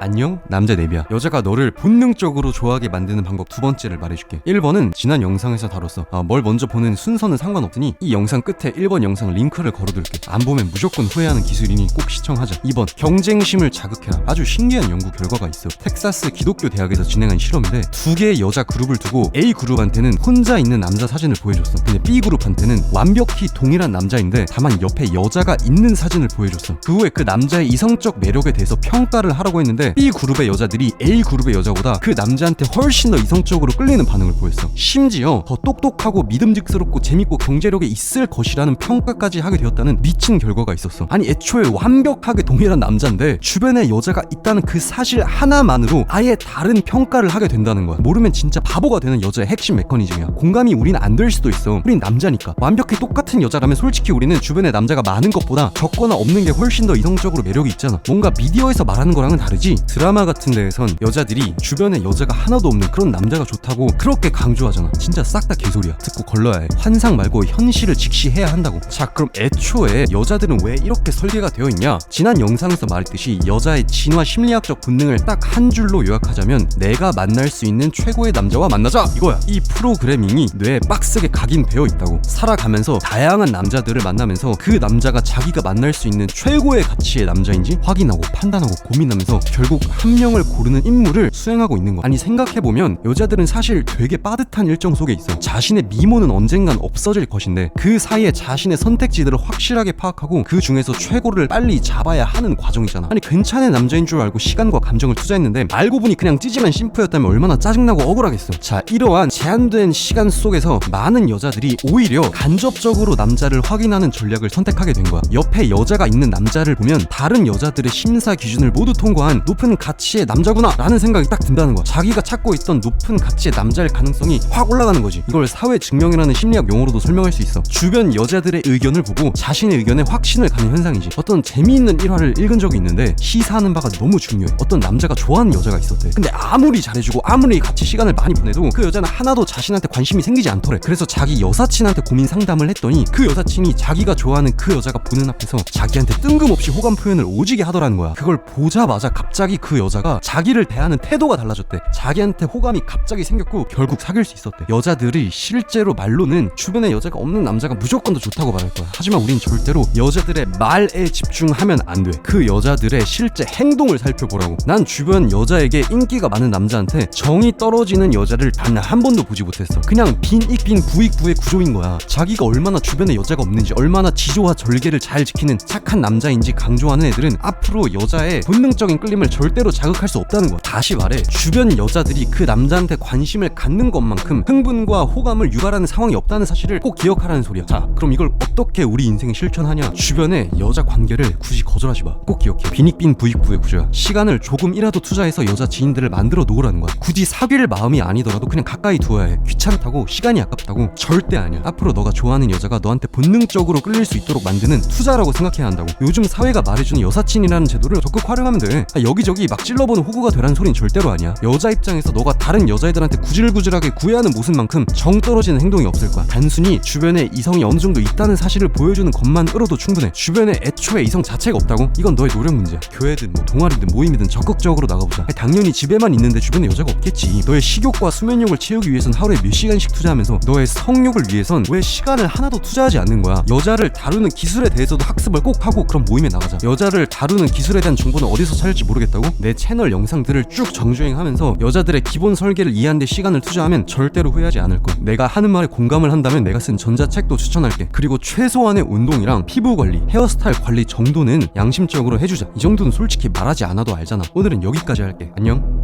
안녕 남자 네비야. 여자가 너를 본능적으로 좋아하게 만드는 방법 두 번째를 말해줄게. 1번은 지난 영상에서 다뤘어. 아, 뭘 먼저 보는 순서는 상관없으니 이 영상 끝에 1번 영상 링크를 걸어둘게. 안 보면 무조건 후회하는 기술이니 꼭 시청하자. 2번 경쟁심을 자극해라. 아주 신기한 연구 결과가 있어. 텍사스 기독교 대학에서 진행한 실험인데 두 개의 여자 그룹을 두고 A 그룹한테는 혼자 있는 남자 사진을 보여줬어. 근데 B 그룹한테는 완벽히 동일한 남자인데 다만 옆에 여자가 있는 사진을 보여줬어. 그 후에 그 남자의 이성적 매력에 대해서 평가를 하라고 했는데 B 그룹의 여자들이 A 그룹의 여자보다 그 남자한테 훨씬 더 이성적으로 끌리는 반응을 보였어. 심지어 더 똑똑하고 믿음직스럽고 재밌고 경제력이 있을 것이라는 평가까지 하게 되었다는 미친 결과가 있었어. 아니 애초에 완벽하게 동일한 남자인데 주변에 여자가 있다는 그 사실 하나만으로 아예 다른 평가를 하게 된다는 거야. 모르면 진짜 바보가 되는 여자의 핵심 메커니즘이야. 공감이 우리는 안될 수도 있어. 우린 남자니까. 완벽히 똑같은 여자라면 솔직히 우리는 주변에 남자가 많은 것보다 적거나 없는 게 훨씬 더 이성적으로 매력이 있잖아. 뭔가 미디어에서 말하는 거랑은 다르지. 드라마 같은 데에선 여자들이 주변에 여자가 하나도 없는 그런 남자가 좋다고 그렇게 강조하잖아. 진짜 싹 다 개소리야. 듣고 걸러야 해. 환상 말고 현실을 직시해야 한다고. 자, 그럼 애초에 여자들은 왜 이렇게 설계가 되어 있냐? 지난 영상에서 말했듯이 여자의 진화 심리학적 본능을 딱 한 줄로 요약하자면 내가 만날 수 있는 최고의 남자와 만나자 이거야. 이 프로그래밍이 뇌에 빡세게 각인되어 있다고. 살아가면서 다양한 남자들을 만나면서 그 남자가 자기가 만날 수 있는 최고의 가치의 남자인지 확인하고 판단하고 고민하면서 결국 한 명을 고르는 임무를 수행하고 있는 거야. 아니 생각해보면 여자들은 사실 되게 빠듯한 일정 속에 있어. 자신의 미모는 언젠간 없어질 것인데 그 사이에 자신의 선택지들을 확실하게 파악하고 그 중에서 최고를 빨리 잡아야 하는 과정이잖아. 아니 괜찮은 남자인 줄 알고 시간과 감정을 투자했는데 알고 보니 그냥 찌질한 심프였다면 얼마나 짜증나고 억울하겠어. 자 이러한 제한된 시간 속에서 많은 여자들이 오히려 간접적으로 남자를 확인하는 전략을 선택하게 된 거야. 옆에 여자가 있는 남자를 보면 다른 여자들의 심사 기준을 모두 통과한 높은 가치의 남자구나 라는 생각이 딱 든다는 거야. 자기가 찾고 있던 높은 가치의 남자일 가능성이 확 올라가는 거지. 이걸 사회 증명이라는 심리학 용어로도 설명할 수 있어. 주변 여자들의 의견을 보고 자신의 의견에 확신을 갖는 현상이지. 어떤 재미있는 일화를 읽은 적이 있는데 시사하는 바가 너무 중요해. 어떤 남자가 좋아하는 여자가 있었대. 근데 아무리 잘해주고 아무리 같이 시간을 많이 보내도 그 여자는 하나도 자신한테 관심이 생기지 않더래. 그래서 자기 여사친한테 고민 상담을 했더니 그 여사친이 자기가 좋아하는 그 여자가 보는 앞에서 자기한테 뜬금없이 호감 표현을 오지게 하더라는 거야. 그걸 보자마자 갑자기 그 여자가 자기를 대하는 태도가 달라졌대. 자기한테 호감이 갑자기 생겼고 결국 사귈 수 있었대. 여자들이 실제로 말로는 주변에 여자가 없는 남자가 무조건 더 좋다고 말할 거야. 하지만 우린 절대로 여자들의 말에 집중하면 안 돼. 그 여자들의 실제 행동을 살펴보라고. 난 주변 여자에게 인기가 많은 남자한테 정이 떨어지는 여자를 단 한 번도 보지 못했어. 그냥 빈 익빈 부익 부의 구조인 거야. 자기가 얼마나 주변에 여자가 없는지, 얼마나 지조와 절개를 잘 지키는 착한 남자인지 강조하는 애들은 앞으로 여자의 본능적인 끌림을 절대로 자극할 수 없다는 거야. 다시 말해, 주변 여자들이 그 남자한테 관심을 갖는 것만큼 흥분과 호감을 유발하는 상황이 없다는 사실을 꼭 기억하라는 소리야. 자, 그럼 이걸 어떻게 우리 인생에 실천하냐? 주변에 여자 관계를 굳이 거절하지 마. 꼭 기억해. 빈익빈 부익부의 구조야. 시간을 조금이라도 투자해서 여자 지인들을 만들어 놓으라는 거야. 굳이 사귈 마음이 아니더라도 그냥 가까이 두어야 해. 귀찮다고 시간이 아깝다고 절대 아니야. 앞으로 너가 좋아하는 여자가 너한테 본능적으로 끌릴 수 있도록 만드는 투자라고 생각해야 한다고. 요즘 사회가 말해주는 여사친이라는 제도를 적극 활용하면 돼. 아, 여기저기 막 찔러보는 호구가 되라는 소린 절대로 아니야. 여자 입장에서 너가 다른 여자애들한테 구질구질하게 구애하는 모습만큼 정 떨어지는 행동이 없을 거야. 단순히 주변에 이성이 어느 정도 있다는 사실을 보여주는 것만으로도 충분해. 주변에 애초에 이성 자체가 없다고? 이건 너의 노력 문제야. 교회든 뭐 동아리든 모임이든 적극적으로 나가보자. 아니, 당연히 집에만 있는데 주변에 여자가 없겠지. 너의 식욕과 수면욕을 채우기 위해선 하루에 몇 시간씩 투자하면서 너의 성욕을 위해선 왜 시간을 하나도 투자하지 않는 거야? 여자를 다루는 기술에 대해서도 학습을 꼭 하고 그런 모임에 나가자. 여자를 다루는 기술에 대한 정보는 어디서 찾을지 모르겠 다고? 내 채널 영상들을 쭉 정주행하면서 여자들의 기본 설계를 이해하는 데 시간을 투자하면 절대로 후회하지 않을 거야. 내가 하는 말에 공감을 한다면 내가 쓴 전자책도 추천할게. 그리고 최소한의 운동이랑 피부 관리, 헤어스타일 관리 정도는 양심적으로 해주자. 이 정도는 솔직히 말하지 않아도 알잖아. 오늘은 여기까지 할게. 안녕.